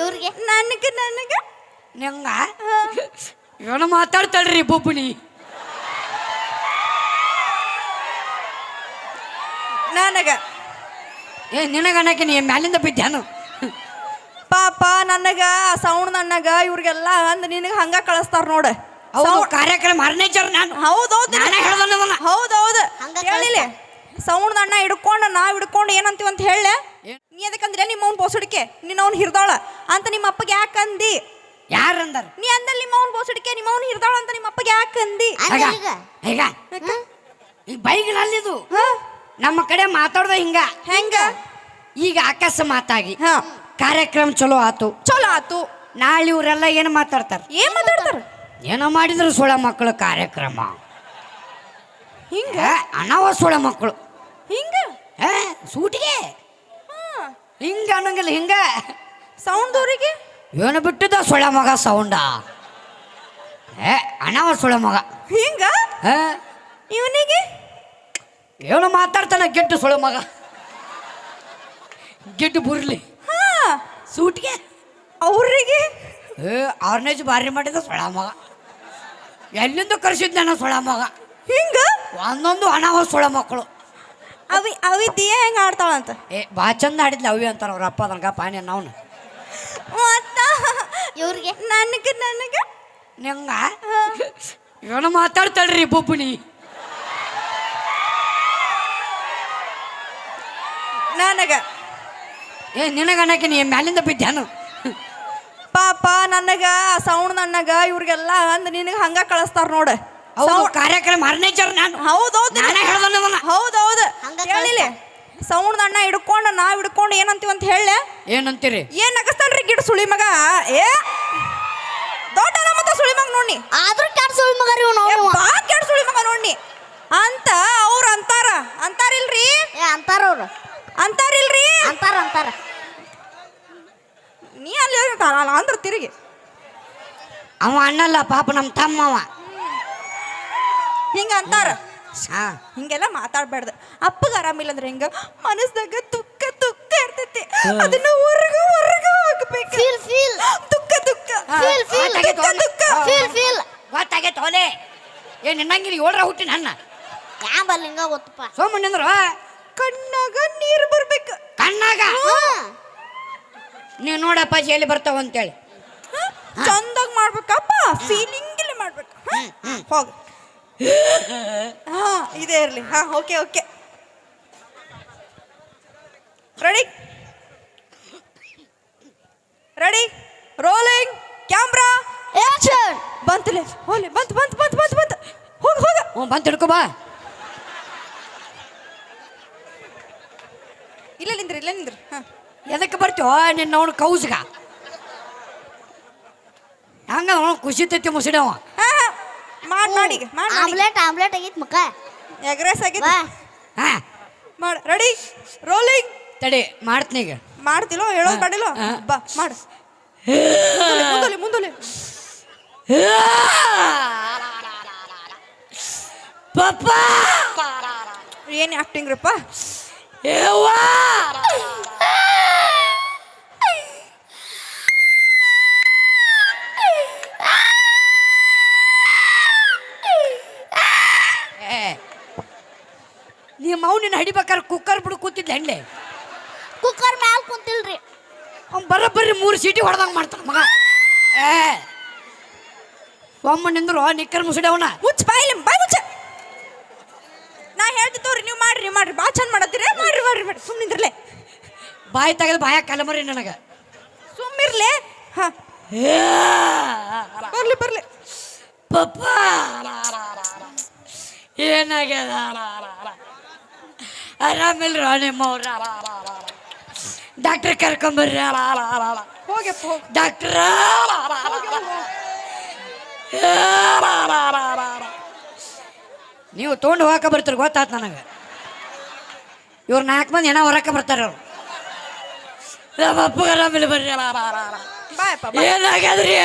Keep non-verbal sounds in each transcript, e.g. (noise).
ಇವ್ರಿಗೆ? ನನಗೆ ನನಗೆ? ನಂಗ? ಏನೋ ಮಾತಾಡ್ತಾಳ್ರಿ ಬೊಬ್ಬಣಿ ನನಗ. ಏ ನಿನಗ ಅನ್ನಕ್ಕೆ ನೀ ಮ್ಯಾಲಿಂದ ಬಿದ್ದಾನು ಪಾಪ ನನಗ ಸೌಂಡ್ ನನಗ ಇವ್ರಿಗೆಲ್ಲ ಅಂದ್ ನಿನಗೆ ಹಂಗ ಕಳಿಸ್ತಾರ ನೋಡ. ಹೌದು ಕಾರ್ಯಕ್ರಮ ನಾನು. ಹೌದೌದು ಹೇಳಿಲ್ಲ ಸೌಂಡ್ ಅಣ್ಣ ಹಿಡ್ಕೊಂಡು ನಾವ್ ಹಿಡ್ಕೊಂಡು ಏನಂತೀವಿ ಅಂತ ಹೇಳ ನೀ ಅದಕ್ಕಂದ್ರೆ ನಿಮ್ಮ ಅವ್ನ ಬೋಸಡಿಕೆ. ನಿನ್ನ ಅವ್ನ ಹಿರ್ದಾಳ. ಅಂತ ನಿಮ್ಮ ಅಪ್ಪಗೆ ಯಾಕಂದಿ ಯಾರಂದಾರ? ನೀ ಅಂದಲ್ಲಿ ನಿಮ್ಮ ಅವ್ನ ಬೋಸಡಿಕೆ ನಿಮ್ಮ ಅವ್ನ ಹಿರ್ದಾಳ ಅಂತ ನಿಮ್ಮ ಅಪ್ಪಗೆ ಯಾಕಂದಿ ಅಂದ್ರ ಈಗ. ಈ ಬೈಗ್ನಲ್ಲಿದು. ನಮ್ಮ ಕಡೆ ಮಾತಾಡ್ದ ಹಿಂಗ. ಹೆಂಗ? ಈಗ ಅಕಸ್ಮಾತಾಗಿ ಹಾ. ಕಾರ್ಯಕ್ರಮ ಚಲೋ ಆತು. ಚಲೋ ಆತು. ನಾಳೆ ಇವರೆಲ್ಲ ಏನು ಮಾತಾಡ್ತಾರ? ಏನ್ ಮಾತಾಡ್ತಾರ? ಏನೋ ಮಾಡಿದ್ರು ಸುಳ ಮಕ್ಕಳು ಕಾರ್ಯಕ್ರಮ. ಹಿಂಗ? ಅನವ ಸುಳ ಮಕ್ಕಳು. ಹಿಂಗ? ಸೂಟಿಗೆ. ಹಿಂಗ ಅನ್ನಂಗಿಲ್ಲ ಹಿಂಗ. ಸೌಂಡ್ ಅವರಿಗೆ? ಏನು ಬಿಟ್ಟಿದ್ದ ಸೊಳ ಮಗ ಸೌಂಡ ಏ ಅನಾವ ಸೊಳ ಮಗ. ಹಿಂಗ? ಏ ಇವನಿಗೆ? ಏನು ಮಾತಾಡ್ತಾನೆ ಗೆಡ್ಡು ಸೊಳ ಮಗ? ಗೆಡ್ಡು ಬುರ್ಲಿ. ಹಾ. ಸೂಟಿಗೆ? ಅವ್ರಿಗೆ? ಏ ಆರ್ನೇಜ್ ಬಾರಿ ಮಾಡಿದ ಸೊಳ ಮಗ. ಎಲ್ಲಿಂದ ಕರ್ಸಿದ್ ನನ್ನ ಸೊಳ ಮಗ? ಹಿಂಗ? ಒಂದೊಂದು ಅನಾವ ಸೊಳ ಮಕ್ಕಳು. ಅವಿ ಅವಿ ದಿಯ ಹೆಂಗ ಆಡ್ತಾಳಂತ ಏ ಬಾ ಚಂದ ಆಡಿದ್ಲ ಅವಿ ಅಂತಾರ ಅವ್ರ ಅಪ್ಪ ಅದನ್ಗ ಪಾನಿ ನಾವು ಮತ್ತ? ಇವ್ರಿಗೆ? ನನಗೆ ನನಗ? ನಂಗ? ಏನು ಮಾತಾಡ್ತಾಳ್ರಿ ಬೊಬ್ಬುಣಿ ನನಗೆ. ಏ ನಿನಗನಕ ನೀ ಮ್ಯಾಲಿಂದ ಬಿದ್ದಾನು ಪಾಪ ನನಗ ಸೌಂಡ್ ನನಗ ಇವ್ರಿಗೆಲ್ಲ ಅಂದ್ ನಿನಗೆ ಹಂಗ ಕಳಿಸ್ತಾರ ನೋಡ. ಹೌದು. ಕಾರ್ಯಕ್ರಮ ಅರ್ನೇಚರ್ ನಾನು. ಹೌದೌದು ನಾನೇ ನಿಮ್ಮನ್ನ. ಹೌದೌದು ಹೇಳಿಲ್ಲ ಸೌಂಡ್ ಅಣ್ಣ ಹಿಡ್ಕೊಂಡು ನಾವ್ ಹಿಡ್ಕೊಂಡು ಏನಂತೀವಿ ಅಂತ ಹೇಳ ಏನಂತೀರಿ? ಏನ್ ನಗಸ್ತಾನ್ರಿ ಗಿಡ ಸುಳಿ ಮಗ? ಏ? ದೊಡ್ಡ ಮತ್ತೆ ಸುಳಿ ಮಗ ನೋಡಿ ಆದ್ರೂ ಕ್ಯಾಟ್ ಸುಳಿ ಮಗ ಅವ್ನು. ಬಾ ಕೆಡ್ ಸುಳಿ ಮಗ ನೋಡಿ ಅಂತ ಅವ್ರ ಅಂತಾರ. ಅಂತಾರಿಲ್ರಿ? ಏ ಅಂತಾರ ಅವ್ರು. ಅಂತಾರಿಲ್ರಿ? ಅಂತಾರ ಅಂತಾರ. ನೀ ಅಲ್ಲಿ ಅಂದ್ರ ತಿರುಗಿ. ಅವ ಅಣ್ಣಲ್ಲ ಪಾಪ ನಮ್ಮ ತಮ್ಮವ ಹಿಂಗ ಅಂತಾರ ಹಾ. ಹಿಂಗೆಲ್ಲ ಮಾತಾಡ್ಬಾರ್ದು. ಅಪ್ಪಗ ಆರಾಮಿಲ್ಲ ಅಂದ್ರೆ ಹಿಂಗ? ಮನಸ್ದಾಗ ದುಃಖ ದುಃಖ ಇರ್ತೈತಿ. ಅದನ್ನ ಹೊರಗ ಹೊರಗ ಹಾಕ್ಬೇಕು. Feel feel. ತುಕ್ಕ ತುಕ್ಕ. ಫೀಲ್ ಫೀಲ್ ತುಕ್ಕ. Feel feel. ಗೊತ್ತಾಗೈತೆ ಹೋಲೆ ಏ ನಿನ್ನಂಗಿರಿ ಏಳರ ಹುಟ್ಟಿ ನನ್ನ ಯಾ ಹಿಂಗ ಗೊತ್ತಪ್ಪ? ಸೋಮಣ್ಣಂದ್ರು? ಕಣ್ಣಾಗ ನೀರು ಬರ್ಬೇಕು. ಕಣ್ಣಾಗ. ನೀವು ನೋಡಪ್ಪ ಎಲ್ಲಿ ಬರ್ತಾವ ಅಂತೇಳಿ. ಚಂದಾಗ ಮಾಡ್ಬೇಕಪ್ಪ. ಫೀಲಿಂಗ್ ಇಲ್ಲ ಮಾಡ್ಬೇಕು. ಹೋಗ. (laughs) ಹಾ ಇದೇ ಇರಲಿ. ಹಾ okay okay. Ready ready rolling camera action ಬಂತಲೇ ಹೋಲಿ ಬಂತು ಬಂತು ಬಂತು ಬಂತು ಬಂತು. ಹೋಗ ಹೋಗ. ಓ ಬಂತು ಹಿಡ್ಕೊ ಬಾ. ಇಲ್ಲ ನಿಂದ್ರಿ ಇಲ್ಲ ನಿಂದ್ರಿ. ಹಾ. ಎದಕ್ಕೆ ಬರ್ತೀವೋ ನಿನ್ನ ಅವನು ಕೌಸ್ಗ. ಹಂಗ ಅವನು ಖುಷಿ ತತ್ತಿ ಮುಸಿಡವ ಮಾಡ್ ಮಾಡಿ ಈಗ ಮಾಡ್ ಮಾಡಿ ಆಮ್ಲೆಟ್ ಆಮ್ಲೆಟ್ ಆಗಿತ್ತು ಮುಖ. ಎಗ್ ರೈಸ್ ಆಗೈತಿ ಹಾ. ಮಾಡ್ ರೆಡಿ ರೋಲಿಂಗ್ ತಡಿ ಮಾಡ್ತೀನಿ ಈಗ. ಮಾಡ್ತಿಲೋ ಹೇಳೋದು ಹಾ. ಮಾಡಿಲ್ಲೋ. ಬಾ ಮಾಡು. ಮುಂದಲಿ ಮುಂದಲೆ ಪಪ್ಪ! ಏನು ಆಕ್ಟಿಂಗ್ ರಪ್ಪ ಯವ್ವಾ! ನಿಮ್ಮ ನಿನ್ನ ಹಿಡಿಬೇಕಾದ್ರೆ ಕುಕ್ಕರ್ ಬಿಡು ಕೂತಿದ್ದೆ ಹೆಣ್ಣೆ ಕುಕ್ಕರ್ ಮ್ಯಾಲ ಕುಂತಿಲ್ರಿ. ಅವ್ನು ಬರೋಬ್ಬರಿ ಮೂರು ಸೀಟಿ ಹೊಡೆದಂಗೆ ಮಾಡ್ತಾನೆ ಮಗ. ಏ. ಒಮ್ಮ ನಿಂದ್ರು ನಿಕ್ಕರ್ ಅವನ. ಮುಚ್ಚ ಬಾಯಿಲಿ ಬಾಯ್ ಮುಚ್ಚ. ನಾ ಹೇಳ್ತಿದ್ದವ್ರಿ ನೀವು ಮಾಡ್ರಿ ಮಾಡ್ರಿ. ಭಾಳ ಚಂದ ಮಾಡತ್ತೀರಿ. ಮಾಡ್ರಿ ಮಾಡ್ರಿ ಮಾಡ್ರಿ. ಸುಮ್ಮನಿದ್ರಲೆ ಬಾಯಿ ತೆಗೆದು ಬಾಯ ಕಲಮರಿ ನನಗೆ. ಸುಮ್ಮಿರ್ಲೆ ಹಾ. ಬರ್ಲಿ ಬರ್ಲಿ. ಪಪ್ಪ. ಏನಾಗ್ಯದ? ಆರಾಮಿಲ್ರ ಅವ್ರ ಡಾಕ್ಟರ್ ಕರ್ಕೊಂಬರ್ರಿ ಹೋಗ್ಯಪ್ಪ ಹೋಗ್ ಡಾಕ್ಟರ್ ನೀವು ತೊಗೊಂಡು ಹೋಗಕ್ಕೆ ಬರ್ತೀರಿ ಗೊತ್ತಾಯ್ತು ನನಗೆ ಇವ್ರು ನಾಲ್ಕು ಮಂದಿ ಏನೋ ಹೊರಕ್ಕೆ ಬರ್ತಾರೆ ಅವ್ರು ನಮ್ಮ ಅಪ್ಪಗೆ ಆರಾಮಿಲ್ಲ ಬರ್ರಿ ಏನಾಗ್ಯದ್ರಿ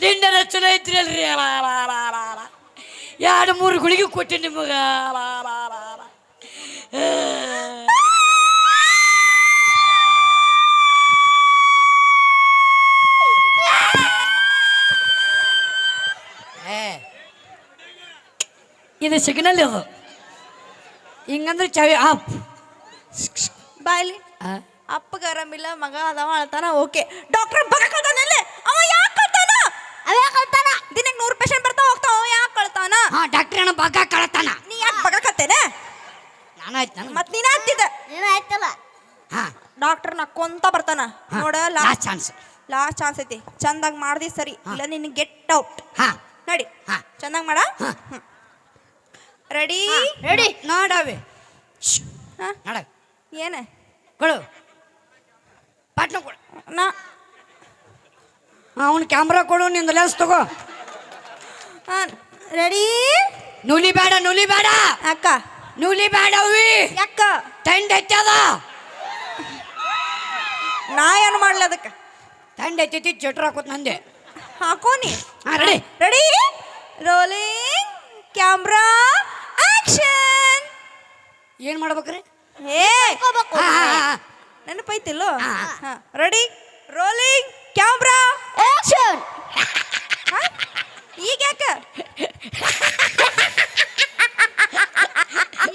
ನಿಂಡ ಚಲೋ ಐತ್ರಿ ಅಲ್ರಿ ಎರಡು ಮೂರು ಗುಳಿಗೆ ಕೊಟ್ಟಿ ನಿಮಗೆ ಇದು ಸಿಗ್ನಲ್ ಇದು ಹಿಂಗಂದ್ರೆ ಚವಿ ಆಪ್. ಬಾಯ್ಲಿ. ಅಪ್ಪಗೆ ಆರಾಮಿಲ್ಲ ಮಗ ಅದಾವ ಅಳ್ತಾನ ಓಕೆ. ಡಾಕ್ಟರ್ ಬಗಕಳ್ತಾನಲ್ಲ ಅವ ಯಾಕೆ ಕಳ್ತಾನ ಅವೇ ಕಳ್ತಾನ ದಿನಕ್ಕೆ ನೂರು ಪೇಷಂಟ್ ಬರ್ತಾವ ಹೋಗ್ತಾವ ಅವ ಯಾಕೆ ಕಳ್ತಾನ ಹಾ ಡಾಕ್ಟ್ರ್ ಅಣ್ಣ ಬಗ ಕಳ್ತಾನ. ನೀ ಯಾಕೆ ಬಗಕತ್ತೇನ ನಾನು ಆಯ್ತು ಮತ್ತೆ ನೀನು ಹತ್ತಿದ ನೀನು ಆಯ್ತಲ್ಲ? ಹಾ. ಡಾಕ್ಟರ್ ನಕ್ಕೊಂತ ಬರ್ತಾನ. ನೋಡ ಲಾಸ್ಟ್ ಚಾನ್ಸ್ ಲಾಸ್ಟ್ ಚಾನ್ಸ್ ಐತಿ. ಚಂದಾಗಿ ಮಾಡ್ದಿ ಸರಿ ಇಲ್ಲ ನಿನ್ನ ಗೆಟ್ ಔಟ್ ಹಾ. ನೋಡಿ. ಹಾ. ಚಂದಾಗ್ ಮಾಡ. ಹಾ. ರೆಡಿ? ರೆಡಿ. ನೋಡವೆ. ಹಾ? ನೋಡ ಏನ? ಕೊಡು. ಪಾಟ್ನ ಕೊಡು. ನಾ ಅವನ ಕ್ಯಾಮ್ರಾ ಕೊಡು ನಿಂದು ಲೆನ್ಸ್ ತಗೋ. ರೆಡಿ? ನೂಲಿ ಬೇಡ ನೂಲಿ ಬೇಡ. ಅಕ್ಕ ನೂಲಿ ಬೇಡ ಅವಿ. ಯಾಕ? ತಂಡ ಹೆಚ್ಚದ ನಾ ಏನು ಮಾಡ್ಲ ಅದಕ್ಕೆ? ತಂಡ ಹೆಚ್ಚೈತಿ ಚಟ್ರ ಹಾಕೋತ್ ನಂದೆ. ಹಾಕೋನಿ ready. Ready? Rolling camera. Action ಏನು ಮಾಡ್ಬೇಕ್ರಿ? ಏ! ನೆನಪೈತಿಲ್ಲೋ. ರೆಡಿ ರೋಲಿಂಗ್ ಕ್ಯಾಮ್ರಾ ಆಕ್ಷನ್ ಈಗ ಯಾಕ?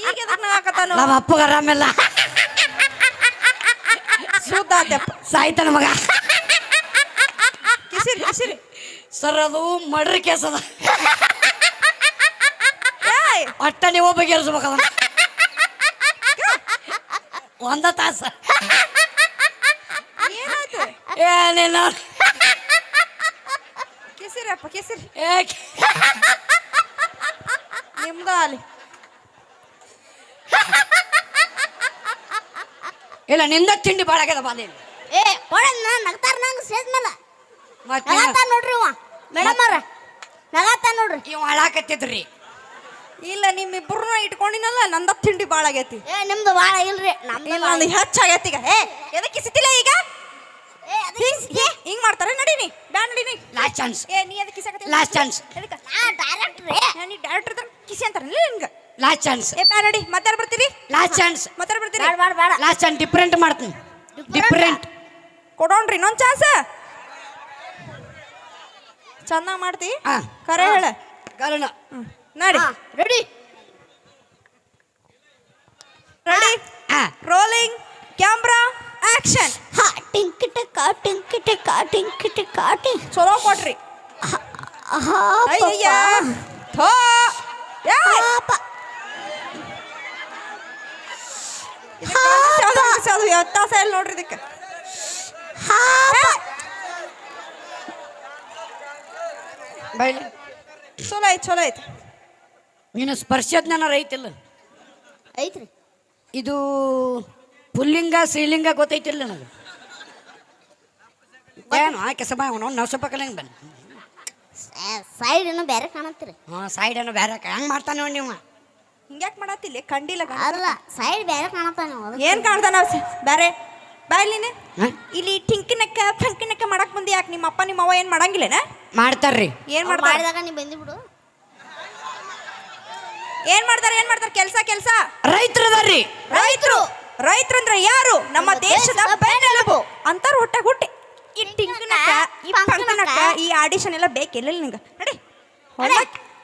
ಈಗ ಎದಕ್ ನಗಾಕತ್ತಾನು ನಮ್ಮ ಅಪ್ಪಗ ಆರಾಮಿಲ್ಲ. ಶುದ್ಧ ಆತ್ಯಪ್ಪ ಸಾಯ್ತಾನ ಮಗ. ಕಿಸಿರಿ ಕಿಸಿರಿ. ಸರ್ ಅದು ಮಡ್ರಿ ಕೇಸದ ಒಟ್ಟ ನೀವು ಬಗೆಹರಿಸ್ಬೇಕು ಅದನ್ನ ಒಂದ ತಾಸ. ಏನೇನ ಏನಿಲ್ಲ ಕಿಸಿರಿ. ನಿಮ್ದ ಅಲ್ಲಿ ಇಲ್ಲ ನಿಂದ ತಿಂಡಿ ಭಾಳ ಆಗ್ಯದ ಬಾಲಿ ಏ ಕೊಡ ನಗ್ತಾರ ನಂಗೆ ಸ್ಟೇಜ್ ಮೇಲೆ. ಮತ್ತೆ ನಗಾತಾನ ನೋಡ್ರಿ ಇವ. ಮೇಡಮ್ ಅವ್ರ. ನಗಾತಾನ ನೋಡ್ರಿ. ಇವ್ ಹಾಳಾಕತ್ತಿದ್ರಿ ಇಲ್ಲ ನಿಮ್ಮಿಬ್ಬರನ್ನ ಇಟ್ಕೊಂಡಿನಲ್ಲ ನಂದ ತಿಂಡಿ ಭಾಳ ಆಗೈತಿ. ಏ ನಿಮ್ದು ಭಾಳ ಇಲ್ರಿ ನಮ್ದು ನಂದು ಹೆಚ್ಚಾಗೈತಿ ಈಗ. ಏ ಎದಕ್ಕೆ ಕಿಸಿತಿಲ್ಲ ಈಗ? ಹಿಂಗ್ ಮಾಡ್ತಾರ ನಡೀನಿ ಬ್ಯಾ ನಡೀನಿ ಲಾಸ್ಟ್ ಚಾನ್ಸ್ ಏ ನೀ ಎದಕ್ಕೆ ಕಿಸಾಕತ್ತಿ ಲಾಸ್ಟ್ ಚಾನ್ಸ್ ಎದಕ್ಕೆ? ನಾ ಡೈರೆಕ್ಟರ್ ನೀ ಡೈರೆಕ್ಟರ್ ಕಿಸಿ ಅಂತಾರಲ್ಲ ನಿನ್ಗೆ? ಲಾಸ್ಟ್ ಚಾನ್ಸ್ ಏ ಬ್ಯಾ ನಡಿ ಮತ್ತೆ ಬರ್ತೀರಿ? ಲಾಸ್ಟ್ ಚಾನ್ಸ್ ಮತ್ತೆ ಬರ್ತೀರಿ? ಬೇಡ ಬೇಡ ಬೇಡ ಲಾಸ್ಟ್ ಚಾನ್ಸ್ ಡಿಫರೆಂಟ್ ಮಾಡ್ತೀನಿ. ಡಿಫರೆಂಟ್ ಕೊಡೋಣ್ರಿ ಇನ್ನೊಂದು ಚಾನ್ಸ್. ಚೆನ್ನಾಗಿ ಮಾಡ್ತಿ. ಕರೆ ಹೇಳ. ಕರಣ. ನಡಿ. Ready ready rolling camera action ಹಾ ಟಿಂಕ್ ಟಕ ಟಿಂಕ್ ಟಕ ಟಿಂಕ್ ಟಕ ಟಿಂಕ್ ಚಲೋ ಕೊಟ್ರಿ. ಅಯ್ಯಯ್ಯ ಥೋ. ಯಾ. ಅದು ಎತ್ತಾಸ ಇಲ್ಲ ನೋಡ್ರಿ ಇದಕ್ಕೆ. ಬೈಲಿ ಚಲೋ ಐತ್ ಚಲೋ ಐತ್ ನೀನು ಸ್ಪರ್ಶಜ್ಞಾನ ರೈತಿಲ್ಲ. ಐತ್ರಿ. ಇದು ಪುಲ್ಲಿಂಗ ಶ್ರೀಲಿಂಗ ಗೊತ್ತೈತಿಲ್ಲ ನನಗೆ. ಏನು ಆ ಕೆಸ ಅವನು ನಾವು ಸ್ವಲ್ಪ ಕಲಿಂಗ್ ಬನ್ನಿ. ಸೈಡ್ ಏನೋ ಬೇರೆ ಕಾಣತ್ತೀರಿ ಹಾಂ ಸೈಡ್ ಏನೋ ಬೇರೆ ಹೆಂಗೆ ಮಾಡ್ತಾನೆ ನೋಡಿ ನೀವು. ಹಿಂಗ್ಯಾಕೆ ಮಾಡತ್ತಿಲ್ಲ ಕಂಡಿಲ್ಲ. ಅಲ್ಲ ಸೈಡ್ ಬೇರೆ ಕಾಣತ್ತಾನೆ ಏನು ಕಾಣ್ತಾನ ಬೇರೆ? ಬಾಯ್ಲಿನ ಹಾಂ? ಇಲ್ಲಿ ಟಿಂಕಿನಕ್ಕ ಫಂಕಿನಕ್ಕ ಮಾಡಕ್ ಬಂದಿ ಯಾಕೆ? ನಿಮ್ಮ ಅಪ್ಪ ನಿಮ್ಮ ಅವ್ವ ಏನ್ ಮಾಡಂಗಿಲ್ಲನ? ಮಾಡ್ತಾರ್ರಿ. ಏನು ಮಾಡ್ತಾರ? ಮಾಡಿದಾಗ ನೀವು ಬಂದಿ ಬಿಡು ಏನ್ ಮಾಡ್ತಾರೆ ಏನ್ ಮಾಡ್ತಾರೆ ಕೆಲಸ ಕೆಲಸ ರೈತರು ರೈತರು ರೈತರು ಅಂದ್ರೆ ಯಾರು ನಮ್ಮ ದೇಶದ ಬೆನ್ನೆಲುಬು ಅಂತಾರ ಹೊಟ್ಟೆ ಹುಟ್ಟಿ ಈ ಟಿಂಕಿನಕ್ಕ ಈ ಫಂಕ್ಷನಕ್ಕ ಈ ಆಡಿಷನ್ ಎಲ್ಲ ಬೇಕಿಲ್ಲ ನಿಂಗೆ ನಡಿ ಹೊಲ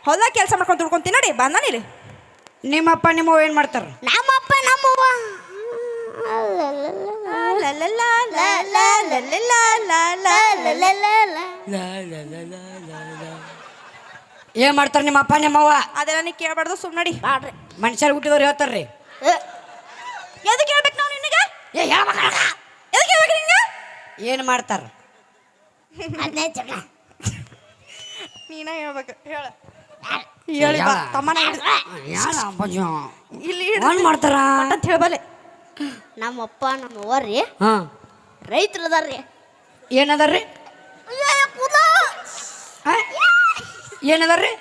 ಹೊಲ ಕೆಲಸ ಮಾಡ್ಕೊಂಡು ತಿಳ್ಕೊಂತೀನಿ ನಡಿ ಬಂದ ಇಲ್ಲಿ ನಿಮ್ಮಪ್ಪ ನಿಮ್ಮವ್ವ ಏನ್ ಮಾಡ್ತಾರ ನಮ್ಮಪ್ಪ ನಮ್ಮವ್ವ ಏನು ಮಾಡ್ತಾರ ನಿಮ್ಮಪ್ಪ ನಿಮ್ಮವ್ವ ಅದೆಲ್ಲ ನೀ ಕೇಳ್ಬಾರ್ದು ಸುಮ್ ನಡಿ. ಬಾಡ್ರಿ. ಮನುಷ್ಯರು ಹುಟ್ಟಿದವ್ರು ಹೇಳ್ತಾರ್ರಿ. ಏ, ಎದಕ್ಕೆ ಹೇಳ್ಬೇಕು ನಾವು ನಿನಗೆ ಏ ಹೇಳ್ಬೇಕಲ್ಲ ಎದಕ್ಕೆ ಹೇಳ್ಬೇಕು ನಿಂಗೆ ಏನು ಮಾಡ್ತಾರ? ಅದ್ನೇ ಜಗಳ. ನೀನ ಹೇಳ್ಬೇಕು ಹೇಳ. ಹೇಳಿ ಬಾ ತಮ್ಮನ ಹಿಡ್ದು. ಇಲ್ಲಿ ಏನು ಮಾಡ್ತಾರ? ಅಂತ ಹೇಳ್ಬಲೆ ನಮ್ಮಪ್ಪ ನಮ್ಮವ್ವ ರೀ. ಹಾಂ. ರೈತರು ಅದಾರ್ರಿ. ಏನದಾರ್ರಿ ಏ, ಕೂದ. ಏನದಾರ್ರಿ.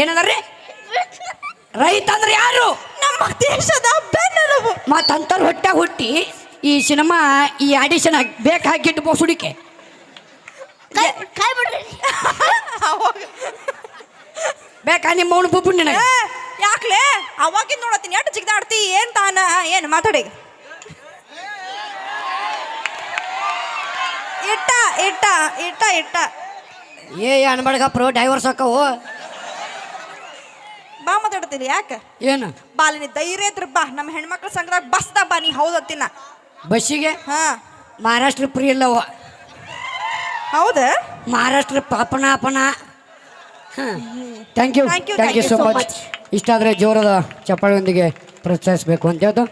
ಏನದಾರ್ರಿ? ರೈತ ಅಂದ್ರೆ ಯಾರು? ನಮ್ಮ ದೇಶದ ಬೆನ್ನೆಲುಬು ಮತ್ತಂತರ ಹೊಟ್ಟೆ ಹುಟ್ಟಿ ಈ ಸಿನಿಮಾ ಈ ಆಡಿಷನ್ ಬೇಕು ಹಾಕಿಟ್ಟು ಬೋಸುಡಿಕೆ ಬೇಕಾ ನಿಮ್ಮ ಅವನು ಬುಬ್ಬು ನಿನಗೆ ಯಾಕ್ಲೆ? ಅವಾಗಿಂದ ನೋಡತ್ತೀನಿ ಎಷ್ಟು ಜಿಗ್ದಾಡ್ತಿ ಏನ್ ತಾನ ಏನು ಮಾತಾಡಿ? ಇಟ್ಟ ಇಟ್ಟ ಇಟ್ಟ ಇಟ್ಟ. ಏ ಅನ್ಬಡ್ಗಪ್ರು ಡೈವರ್ಸ್ ಹಾಕವು ಮಾತಾಡ್ತೀನಿ ಯಾಕೆ? ಏನು? ಬಾಲಿನಿ ಧೈರ್ಯ ಇದ್ರ ಬಾ. ನಮ್ಮ ಹೆಣ್ಮಕ್ಳ ಸಂಗ್ರಹ ಬಸ್ದ ಬಾ ನೀ ಹೌದತ್ತಿನ ಬಸ್ಸಿಗೆ? ಹಾ. ಮಹಾರಾಷ್ಟ್ರ ಪ್ರೀ ಇಲ್ಲವ. ಹೌದಾ? ಮಹಾರಾಷ್ಟ್ರ ಪಾಪನ ಅಪನ thank you thank you so much ಇಷ್ಟಾದರೆ ಜೋರದ ಚಪ್ಪಾಳಿಯೊಂದಿಗೆ ಪ್ರೋತ್ಸಾಹಿಸಬೇಕು ಅಂತ ಹೇಳ್ತು